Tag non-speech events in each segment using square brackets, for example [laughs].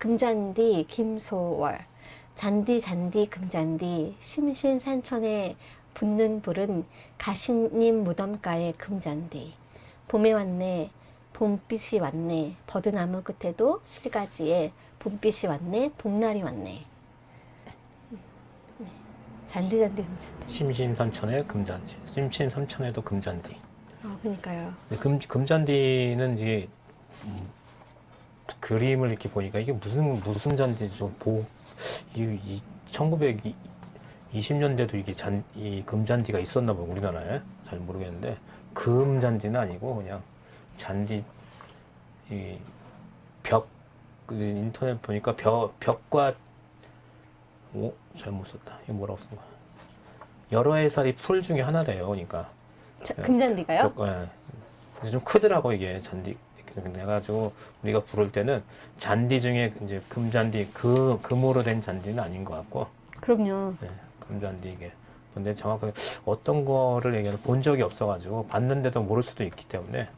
금잔디 김소월. 잔디 잔디 금잔디. 심신 산천에 붙는 불은 가신님 무덤가의 금잔디. 봄에 왔네 봄빛이 왔네. 버드나무 끝에도 실가지에 봄빛이 왔네 봄날이 왔네. 네. 잔디 잔디 금잔디. 심심삼천에 금잔디, 심심삼천에도 금잔디. 어 그러니까요. 근데 금, 금잔디는 이게 음, 그림을 이렇게 보니까 이게 무슨 무슨 잔디인지 좀 보, 이, 이 1920년대도 이게 잔, 이 금잔디가 있었나 봐 우리나라에 잘 모르겠는데 금잔디는 아니고 그냥 잔디 이벽 그 인터넷 보니까 벽 벽과 오 잘못 썼다 이거 뭐라고 쓴 거야 여러 해살이 풀 중에 하나래요 그러니까 자, 네. 금잔디가요? 벽, 예. 그래서 좀 크더라고 이게 잔디. 그래가지고 우리가 부를 때는 잔디 중에 이제 금잔디 그 금으로 된 잔디는 아닌 것 같고. 그럼요. 네, 금잔디 이게. 근데 정확하게 어떤 거를 얘기하는 본 적이 없어가지고 봤는데도 모를 수도 있기 때문에.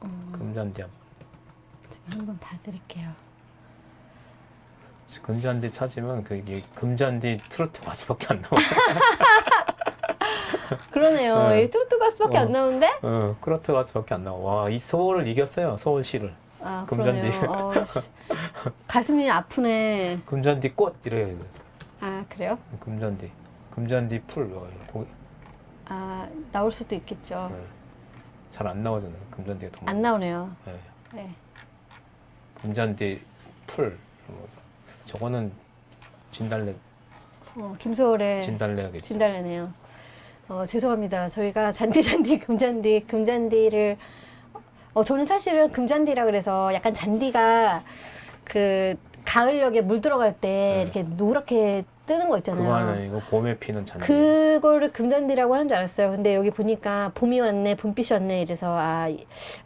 어, 금잔디 한- 제가 한번 봐드릴게요. 금잔디 찾으면 그게 금잔디 트로트 가수밖에 안 나와. [laughs] [laughs] 그러네요 네. 이 트로트 가수밖에 어. 안 나오는데 어, 트로트 가수밖에 안 나와. 와, 이 서울을 이겼어요. 서울시를. 아 금잔디. 그러네요 어, [laughs] 씨. 가슴이 아프네 금잔디 꽃 이래. 아 그래요? 금잔디. 금잔디 풀. 어, 거기 아 나올 수도 있겠죠 잘안 나오잖아요. 금잔디가 더안 나오네요 네. 네. 금잔디 풀. 뭐, 저거는 진달래 어, 김소월의 진달래겠지. 진달래네요. 어, 죄송합니다. 저희가 잔디 잔디 금잔디 금잔디를 어, 저는 사실은 금잔디라 그래서 약간 잔디가 그 가을녘에 물 들어갈 때 네. 이렇게 노랗게 뜨는 거 그거 있잖아요. 아니고 봄에 피는 잔디. 그거를 금잔디라고 하는 줄 알았어요. 근데 여기 보니까 봄이 왔네, 봄빛이 왔네 이래서 아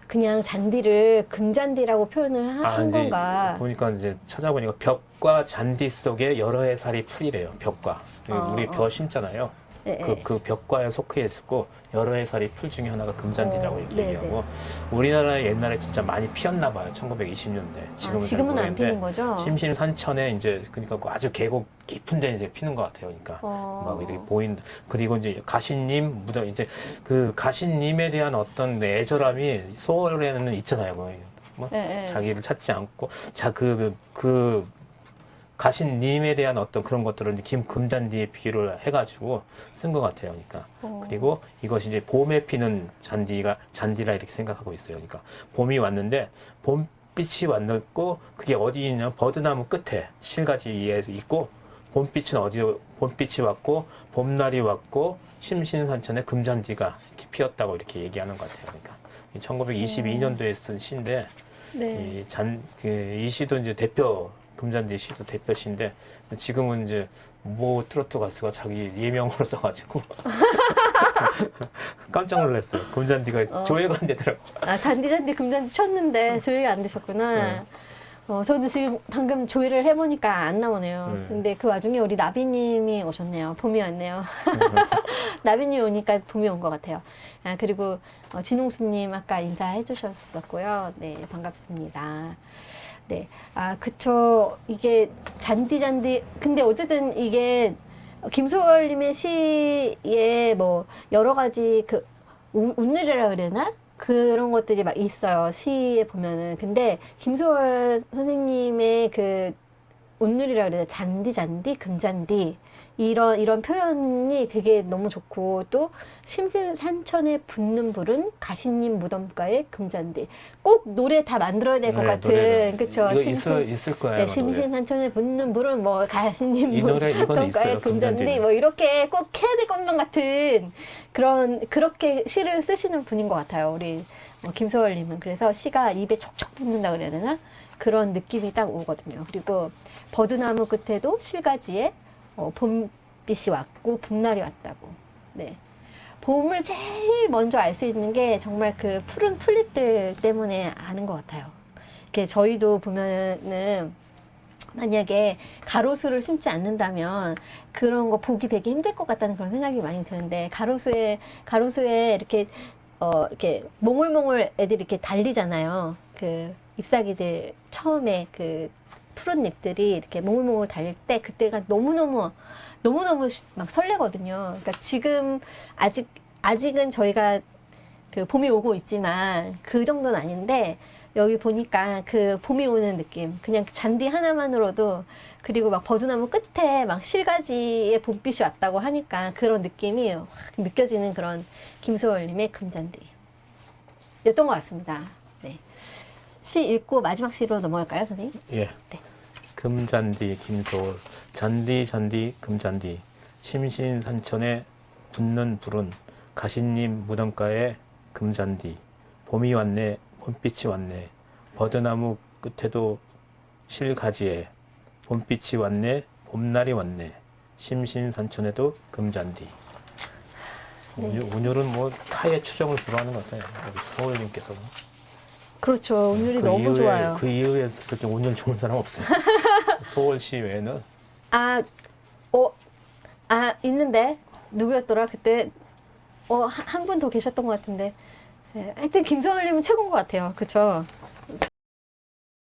그냥 잔디를 금잔디라고 표현을 하- 한 이제 건가? 보니까 이제 찾아보니까 벽과 잔디 속에 여러 해살이 풀이래요. 벽과. 어, 우리 어. 벼 심잖아요. 네, 그, 네. 그 벽과에 속해 있고 여러 해살이 풀 중에 하나가 금잔디라고 어, 이렇게 네, 얘기하고 우리나라에 옛날에 진짜 많이 피었나 봐요. 1920년대. 지금은, 아, 지금은 잘안 피는 거죠? 심심 산천에 이제 그러니까 그 아주 계곡 깊은 데 이제 피는 것 같아요. 그러니까 어. 막 이렇게 보인 그리고 이제 가신님 무덤 이제 그 가신님에 대한 어떤 애절함이 소월에는 있잖아요. 뭐, 뭐 네, 네. 자기를 찾지 않고 자그그 그 가신 님에 대한 어떤 그런 것들을 이제 김 금잔디에 비유를 해가지고 쓴 것 같아요. 그러니까 어. 그리고 이것이 이제 봄에 피는 잔디가 잔디라 이렇게 생각하고 있어요. 그러니까 봄이 왔는데 봄빛이 왔고 그게 어디 있냐 버드나무 끝에 실가지에 있고 봄빛은 어디 봄빛이 왔고 봄날이 왔고 심신산천에 금잔디가 이렇게 피었다고 이렇게 얘기하는 것 같아요. 그러니까 1922년도에 쓴 시인데 네. 이 잔, 그, 이 시도 이제 대표, 금잔디 시도 대표 시인데, 지금은 이제 모 트로트 가수가 자기 예명으로 써가지고. [laughs] 깜짝 놀랐어요. 금잔디가 어. 조회가 안 되더라고. 아 잔디 잔디 금잔디 쳤는데 조회가 안 되셨구나. 네. 어 저도 지금 방금 조회를 해보니까 안 나오네요. 네. 근데 그 와중에 우리 나비님이 오셨네요. 봄이 왔네요. [laughs] 나비님 오니까 봄이 온 것 같아요. 아 그리고 어, 진홍수님 아까 인사해 주셨었고요. 네 반갑습니다. 네, 아 그쵸. 이게 잔디 잔디. 근데 어쨌든 이게 김소월님의 시에 뭐 여러 가지 그 우- 운율이라 그래나? 그런 것들이 막 있어요 시에 보면은. 근데 김소월 선생님의 그 운율이라 그래야 잔디 잔디? 금잔디 이런 이런 표현이 되게 너무 좋고 또 심신산천에 붙는 불은 가시님 무덤가의 금잔디 꼭 노래 다 만들어야 될 것 네, 같은. 그쵸 이거 심신- 있을, 있을 거예요. 네, 아마 노래. 심신산천에 붙는 불은 뭐 가시님 이 노래, 이건 무덤가의 있어요. 금잔디 금잔디는. 뭐 이렇게 꼭 해야 될 것만 같은 그런 그렇게 시를 쓰시는 분인 것 같아요 우리 어, 김소월님은 그래서 시가 입에 촉촉 붙는다 그래야 되나 그런 느낌이 딱 오거든요 그리고 버드나무 끝에도 실가지에 어, 봄빛이 왔고 봄날이 왔다고. 네. 봄을 제일 먼저 알 수 있는 게 정말 그 푸른 풀잎들 때문에 아는 것 같아요. 이렇게 저희도 보면은 만약에 가로수를 심지 않는다면 그런 거 보기 되게 힘들 것 같다는 그런 생각이 많이 드는데 가로수에 가로수에 이렇게 어 이렇게 몽글몽글 애들이 이렇게 달리잖아요. 그 잎사귀들 처음에 그 푸른 잎들이 이렇게 몽글몽글 달릴 때 그때가 너무너무 너무너무 시- 막 설레거든요. 그러니까 지금 아직 아직은 저희가 그 봄이 오고 있지만 그 정도는 아닌데 여기 보니까 그 봄이 오는 느낌 그냥 잔디 하나만으로도 그리고 막 버드나무 끝에 막 실가지의 봄빛이 왔다고 하니까 그런 느낌이 확 느껴지는 그런 김소월님의 금잔디 였던 것 같습니다. 네. 시 읽고 마지막 시로 넘어갈까요, 선생님? 예. 네. 금잔디 김소월 잔디 잔디 금잔디 심신 산천에 붙는 불은 가시님 무덤가에 금잔디 봄이 왔네 봄빛이 왔네 버드나무 끝에도 실가지에 봄빛이 왔네 봄날이 왔네 심신산천에도 금잔디 네. 오늘, 오늘은 뭐 타의 추정을 불허하는 것 같아요 소월님께서 그렇죠. 오늘이 그 너무 이후에- 좋아요. 그 이후에 그렇게 운율 좋은 사람 없어요. [laughs] 소월시 외에는 아, 어, 아 있는데 누구였더라 그때 어 한 분 더 계셨던 것 같은데 네, 하여튼 김소월님은 최고인 것 같아요. 그렇죠?